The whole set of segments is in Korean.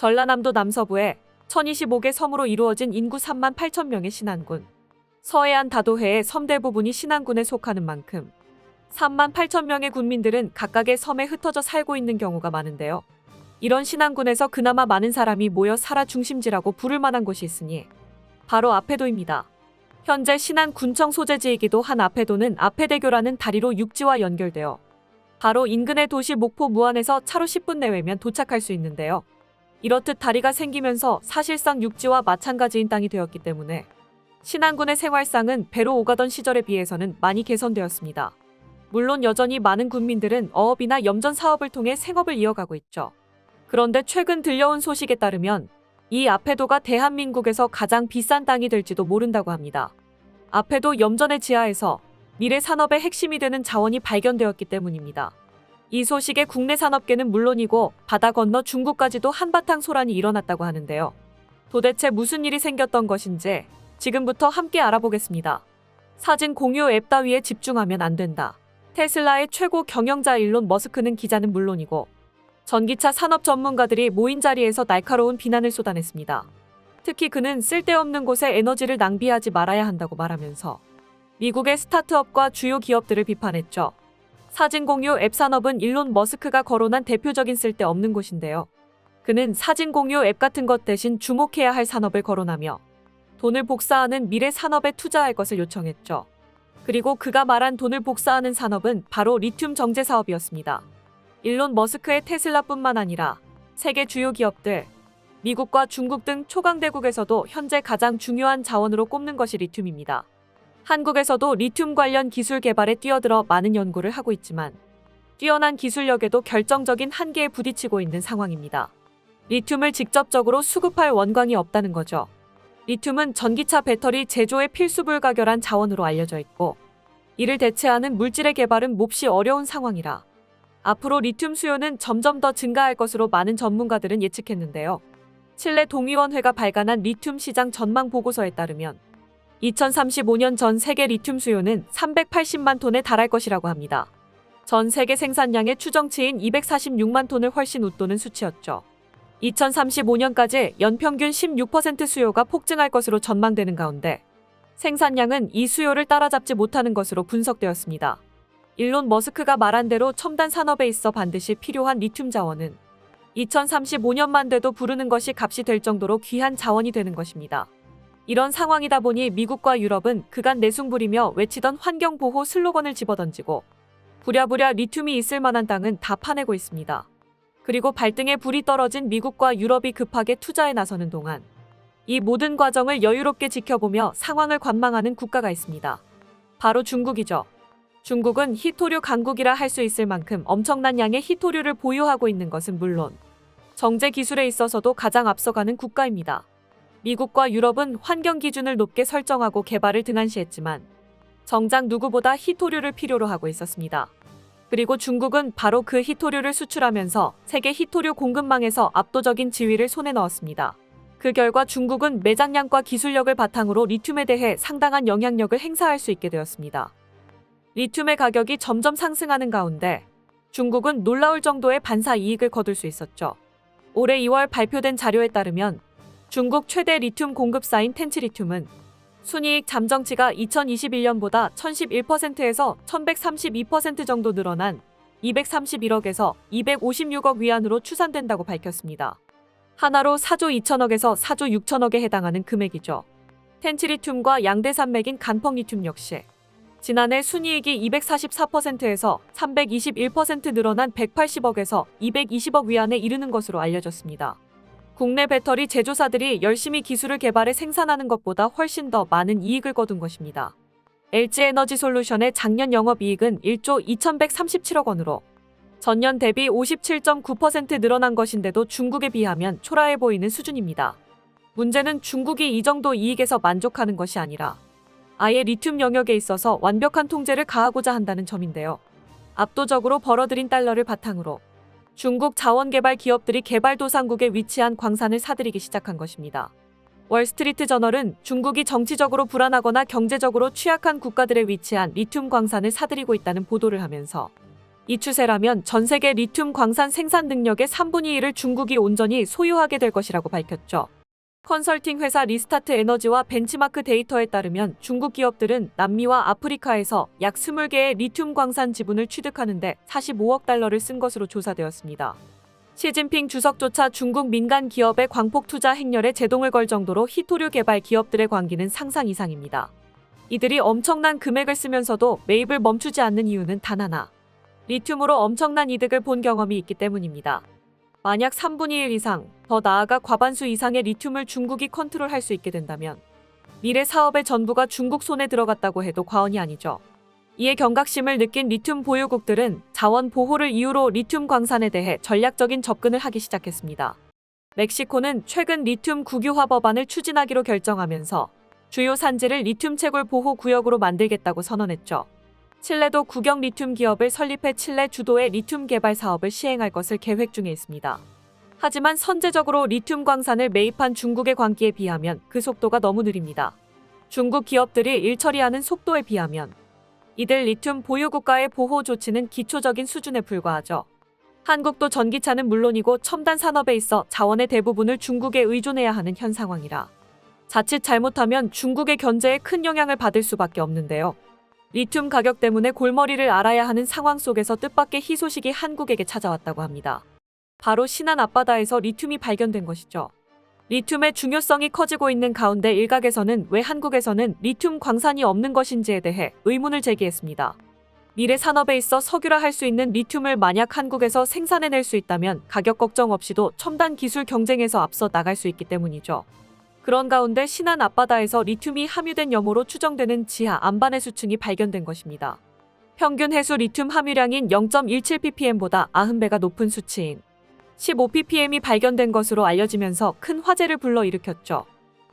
전라남도 남서부에 1025개 섬으로 이루어진 인구 3만 8천 명의 신안군. 서해안 다도해의 섬 대부분이 신안군에 속하는 만큼 3만 8천 명의 군민들은 각각의 섬에 흩어져 살고 있는 경우가 많은데요. 이런 신안군에서 그나마 많은 사람이 모여 살아 중심지라고 부를 만한 곳이 있으니 바로 아페도입니다. 현재 신안 군청 소재지이기도 한 아페도는 아페대교라는 다리로 육지와 연결되어 바로 인근의 도시 목포 무안에서 차로 10분 내외면 도착할 수 있는데요. 이렇듯 다리가 생기면서 사실상 육지와 마찬가지인 땅이 되었기 때문에 신안군의 생활상은 배로 오가던 시절에 비해서는 많이 개선되었습니다. 물론 여전히 많은 군민들은 어업이나 염전 사업을 통해 생업을 이어가고 있죠. 그런데 최근 들려온 소식에 따르면 이 아페도가 대한민국에서 가장 비싼 땅이 될지도 모른다고 합니다. 아페도 염전의 지하에서 미래 산업의 핵심이 되는 자원이 발견되었기 때문입니다. 이 소식에 국내 산업계는 물론이고 바다 건너 중국까지도 한바탕 소란이 일어났다고 하는데요. 도대체 무슨 일이 생겼던 것인지 지금부터 함께 알아보겠습니다. 사진 공유 앱 따위에 집중하면 안 된다. 테슬라의 최고 경영자 일론 머스크는 기자는 물론이고 전기차 산업 전문가들이 모인 자리에서 날카로운 비난을 쏟아냈습니다. 특히 그는 쓸데없는 곳에 에너지를 낭비하지 말아야 한다고 말하면서 미국의 스타트업과 주요 기업들을 비판했죠. 사진 공유 앱 산업은 일론 머스크가 거론한 대표적인 쓸데없는 곳인데요. 그는 사진 공유 앱 같은 것 대신 주목해야 할 산업을 거론하며 돈을 복사하는 미래 산업에 투자할 것을 요청했죠. 그리고 그가 말한 돈을 복사하는 산업은 바로 리튬 정제 사업이었습니다. 일론 머스크의 테슬라뿐만 아니라 세계 주요 기업들, 미국과 중국 등 초강대국에서도 현재 가장 중요한 자원으로 꼽는 것이 리튬입니다. 한국에서도 리튬 관련 기술 개발에 뛰어들어 많은 연구를 하고 있지만 뛰어난 기술력에도 결정적인 한계에 부딪히고 있는 상황입니다. 리튬을 직접적으로 수급할 원광이 없다는 거죠. 리튬은 전기차 배터리 제조에 필수 불가결한 자원으로 알려져 있고 이를 대체하는 물질의 개발은 몹시 어려운 상황이라 앞으로 리튬 수요는 점점 더 증가할 것으로 많은 전문가들은 예측했는데요. 칠레 동위원회가 발간한 리튬 시장 전망 보고서에 따르면 2035년 전 세계 리튬 수요는 380만 톤에 달할 것이라고 합니다. 전 세계 생산량의 추정치인 246만 톤을 훨씬 웃도는 수치였죠. 2035년까지 연평균 16% 수요가 폭증할 것으로 전망되는 가운데 생산량은 이 수요를 따라잡지 못하는 것으로 분석되었습니다. 일론 머스크가 말한 대로 첨단 산업에 있어 반드시 필요한 리튬 자원은 2035년만 돼도 부르는 것이 값이 될 정도로 귀한 자원이 되는 것입니다. 이런 상황이다 보니 미국과 유럽은 그간 내숭부리며 외치던 환경보호 슬로건을 집어던지고 부랴부랴 리튬이 있을 만한 땅은 다 파내고 있습니다. 그리고 발등에 불이 떨어진 미국과 유럽이 급하게 투자에 나서는 동안 이 모든 과정을 여유롭게 지켜보며 상황을 관망하는 국가가 있습니다. 바로 중국이죠. 중국은 히토류 강국이라 할 수 있을 만큼 엄청난 양의 히토류를 보유하고 있는 것은 물론 정제 기술에 있어서도 가장 앞서가는 국가입니다. 미국과 유럽은 환경 기준을 높게 설정하고 개발을 등한시했지만 정작 누구보다 히토류를 필요로 하고 있었습니다. 그리고 중국은 바로 그 히토류를 수출하면서 세계 히토류 공급망에서 압도적인 지위를 손에 넣었습니다. 그 결과 중국은 매장량과 기술력을 바탕으로 리튬에 대해 상당한 영향력을 행사할 수 있게 되었습니다. 리튬의 가격이 점점 상승하는 가운데 중국은 놀라울 정도의 반사 이익을 거둘 수 있었죠. 올해 2월 발표된 자료에 따르면 중국 최대 리튬 공급사인 텐치리튬은 순이익 잠정치가 2021년보다 1011%에서 1132% 정도 늘어난 231억에서 256억 위안으로 추산된다고 밝혔습니다. 하나로 4조 2천억에서 4조 6천억에 해당하는 금액이죠. 텐치리튬과 양대 산맥인 간펑리튬 역시 지난해 순이익이 244%에서 321% 늘어난 180억에서 220억 위안에 이르는 것으로 알려졌습니다. 국내 배터리 제조사들이 열심히 기술을 개발해 생산하는 것보다 훨씬 더 많은 이익을 거둔 것입니다. LG에너지 솔루션의 작년 영업이익은 1조 2137억 원으로 전년 대비 57.9% 늘어난 것인데도 중국에 비하면 초라해 보이는 수준입니다. 문제는 중국이 이 정도 이익에서 만족하는 것이 아니라 아예 리튬 영역에 있어서 완벽한 통제를 가하고자 한다는 점인데요. 압도적으로 벌어들인 달러를 바탕으로 중국 자원개발 기업들이 개발도상국에 위치한 광산을 사들이기 시작한 것입니다. 월스트리트 저널은 중국이 정치적으로 불안하거나 경제적으로 취약한 국가들에 위치한 리튬 광산을 사들이고 있다는 보도를 하면서 이 추세라면 전 세계 리튬 광산 생산 능력의 3분의 1을 중국이 온전히 소유하게 될 것이라고 밝혔죠. 컨설팅 회사 리스타트 에너지와 벤치마크 데이터에 따르면 중국 기업들은 남미와 아프리카에서 약 20개의 리튬 광산 지분을 취득하는데 45억 달러를 쓴 것으로 조사되었습니다. 시진핑 주석조차 중국 민간 기업의 광폭 투자 행렬에 제동을 걸 정도로 히토류 개발 기업들의 관계는 상상 이상입니다. 이들이 엄청난 금액을 쓰면서도 매입을 멈추지 않는 이유는 단 하나. 리튬으로 엄청난 이득을 본 경험이 있기 때문입니다. 만약 3분의 1 이상, 더 나아가 과반수 이상의 리튬을 중국이 컨트롤할 수 있게 된다면 미래 사업의 전부가 중국 손에 들어갔다고 해도 과언이 아니죠. 이에 경각심을 느낀 리튬 보유국들은 자원 보호를 이유로 리튬 광산에 대해 전략적인 접근을 하기 시작했습니다. 멕시코는 최근 리튬 국유화 법안을 추진하기로 결정하면서 주요 산지를 리튬 채굴 보호 구역으로 만들겠다고 선언했죠. 칠레도 국영 리튬 기업을 설립해 칠레 주도의 리튬 개발 사업을 시행할 것을 계획 중에 있습니다. 하지만 선제적으로 리튬 광산을 매입한 중국의 광기에 비하면 그 속도가 너무 느립니다. 중국 기업들이 일 처리하는 속도에 비하면 이들 리튬 보유국가의 보호 조치는 기초적인 수준에 불과하죠. 한국도 전기차는 물론이고 첨단 산업에 있어 자원의 대부분을 중국에 의존해야 하는 현 상황이라 자칫 잘못하면 중국의 견제에 큰 영향을 받을 수밖에 없는데요. 리튬 가격 때문에 골머리를 앓아야 하는 상황 속에서 뜻밖의 희소식이 한국에게 찾아왔다고 합니다. 바로 신안 앞바다에서 리튬이 발견된 것이죠. 리튬의 중요성이 커지고 있는 가운데 일각에서는 왜 한국에서는 리튬 광산이 없는 것인지에 대해 의문을 제기했습니다. 미래 산업에 있어 석유라 할 수 있는 리튬을 만약 한국에서 생산해낼 수 있다면 가격 걱정 없이도 첨단 기술 경쟁에서 앞서 나갈 수 있기 때문이죠. 그런 가운데 신안 앞바다에서 리튬이 함유된 염호로 추정되는 지하 안반의 수층이 발견된 것입니다. 평균 해수 리튬 함유량인 0.17ppm보다 90배가 높은 수치인 15ppm이 발견된 것으로 알려지면서 큰 화제를 불러일으켰죠.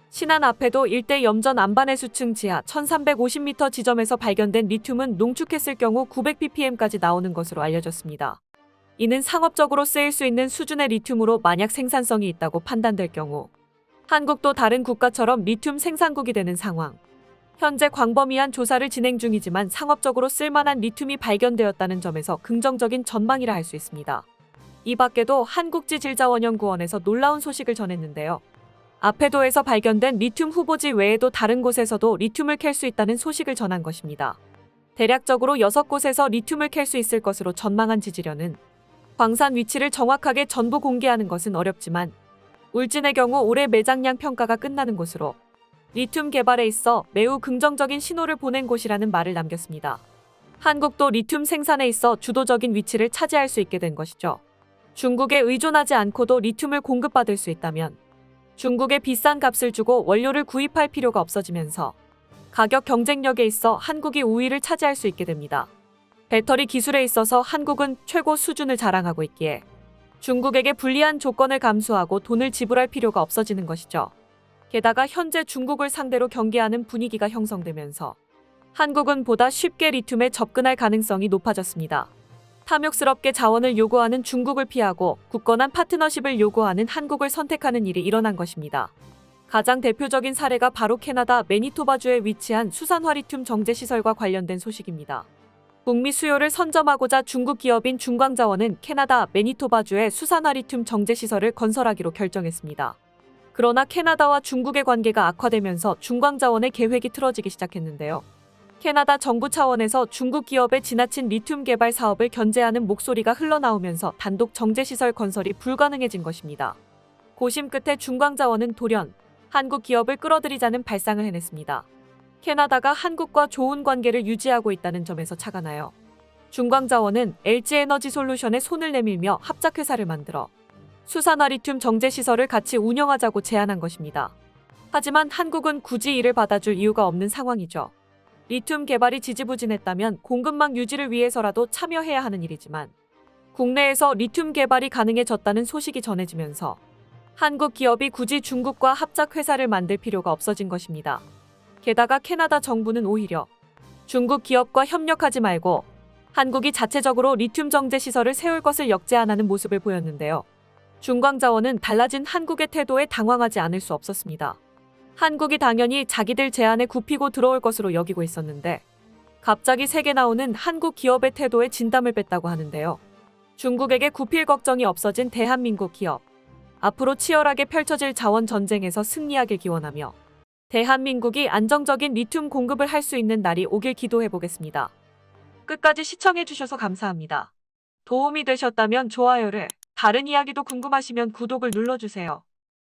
신안 앞에도 일대 염전 안반의 수층 지하 1350m 지점에서 발견된 리튬은 농축했을 경우 900ppm까지 나오는 것으로 알려졌습니다. 이는 상업적으로 쓰일 수 있는 수준의 리튬으로 만약 생산성이 있다고 판단될 경우 한국도 다른 국가처럼 리튬 생산국이 되는 상황. 현재 광범위한 조사를 진행 중이지만 상업적으로 쓸만한 리튬이 발견되었다는 점에서 긍정적인 전망이라 할 수 있습니다. 이 밖에도 한국지질자원연구원에서 놀라운 소식을 전했는데요. 아페도에서 발견된 리튬 후보지 외에도 다른 곳에서도 리튬을 캘 수 있다는 소식을 전한 것입니다. 대략적으로 6곳에서 리튬을 캘 수 있을 것으로 전망한 지질연은 광산 위치를 정확하게 전부 공개하는 것은 어렵지만 울진의 경우 올해 매장량 평가가 끝나는 곳으로 리튬 개발에 있어 매우 긍정적인 신호를 보낸 곳이라는 말을 남겼습니다. 한국도 리튬 생산에 있어 주도적인 위치를 차지할 수 있게 된 것이죠. 중국에 의존하지 않고도 리튬을 공급받을 수 있다면 중국에 비싼 값을 주고 원료를 구입할 필요가 없어지면서 가격 경쟁력에 있어 한국이 우위를 차지할 수 있게 됩니다. 배터리 기술에 있어서 한국은 최고 수준을 자랑하고 있기에 중국에게 불리한 조건을 감수하고 돈을 지불할 필요가 없어지는 것이죠. 게다가 현재 중국을 상대로 경계하는 분위기가 형성되면서 한국은 보다 쉽게 리튬에 접근할 가능성이 높아졌습니다. 탐욕스럽게 자원을 요구하는 중국을 피하고 굳건한 파트너십을 요구하는 한국을 선택하는 일이 일어난 것입니다. 가장 대표적인 사례가 바로 캐나다 매니토바주에 위치한 수산화 리튬 정제 시설과 관련된 소식입니다. 북미 수요를 선점하고자 중국 기업인 중광자원은 캐나다 매니토바주에 수산화 리튬 정제 시설을 건설하기로 결정했습니다. 그러나 캐나다와 중국의 관계가 악화되면서 중광자원의 계획이 틀어지기 시작했는데요. 캐나다 정부 차원에서 중국 기업의 지나친 리튬 개발 사업을 견제하는 목소리가 흘러나오면서 단독 정제시설 건설이 불가능해진 것입니다. 고심 끝에 중광자원은 돌연 한국 기업을 끌어들이자는 발상을 해냈습니다. 캐나다가 한국과 좋은 관계를 유지하고 있다는 점에서 착안하여 중광자원은 LG에너지 솔루션에 손을 내밀며 합작회사를 만들어 수산화 리튬 정제시설을 같이 운영하자고 제안한 것입니다. 하지만 한국은 굳이 이를 받아줄 이유가 없는 상황이죠. 리튬 개발이 지지부진했다면 공급망 유지를 위해서라도 참여해야 하는 일이지만 국내에서 리튬 개발이 가능해졌다는 소식이 전해지면서 한국 기업이 굳이 중국과 합작 회사를 만들 필요가 없어진 것입니다. 게다가 캐나다 정부는 오히려 중국 기업과 협력하지 말고 한국이 자체적으로 리튬 정제 시설을 세울 것을 역제안하는 모습을 보였는데요. 중광자원은 달라진 한국의 태도에 당황하지 않을 수 없었습니다. 한국이 당연히 자기들 제안에 굽히고 들어올 것으로 여기고 있었는데 갑자기 세게 나오는 한국 기업의 태도에 진담을 뺐다고 하는데요. 중국에게 구필 걱정이 없어진 대한민국 기업. 앞으로 치열하게 펼쳐질 자원 전쟁에서 승리하길 기원하며 대한민국이 안정적인 리튬 공급을 할 수 있는 날이 오길 기도해 보겠습니다. 끝까지 시청해 주셔서 감사합니다. 도움이 되셨다면 좋아요를, 다른 이야기도 궁금하시면 구독을 눌러주세요.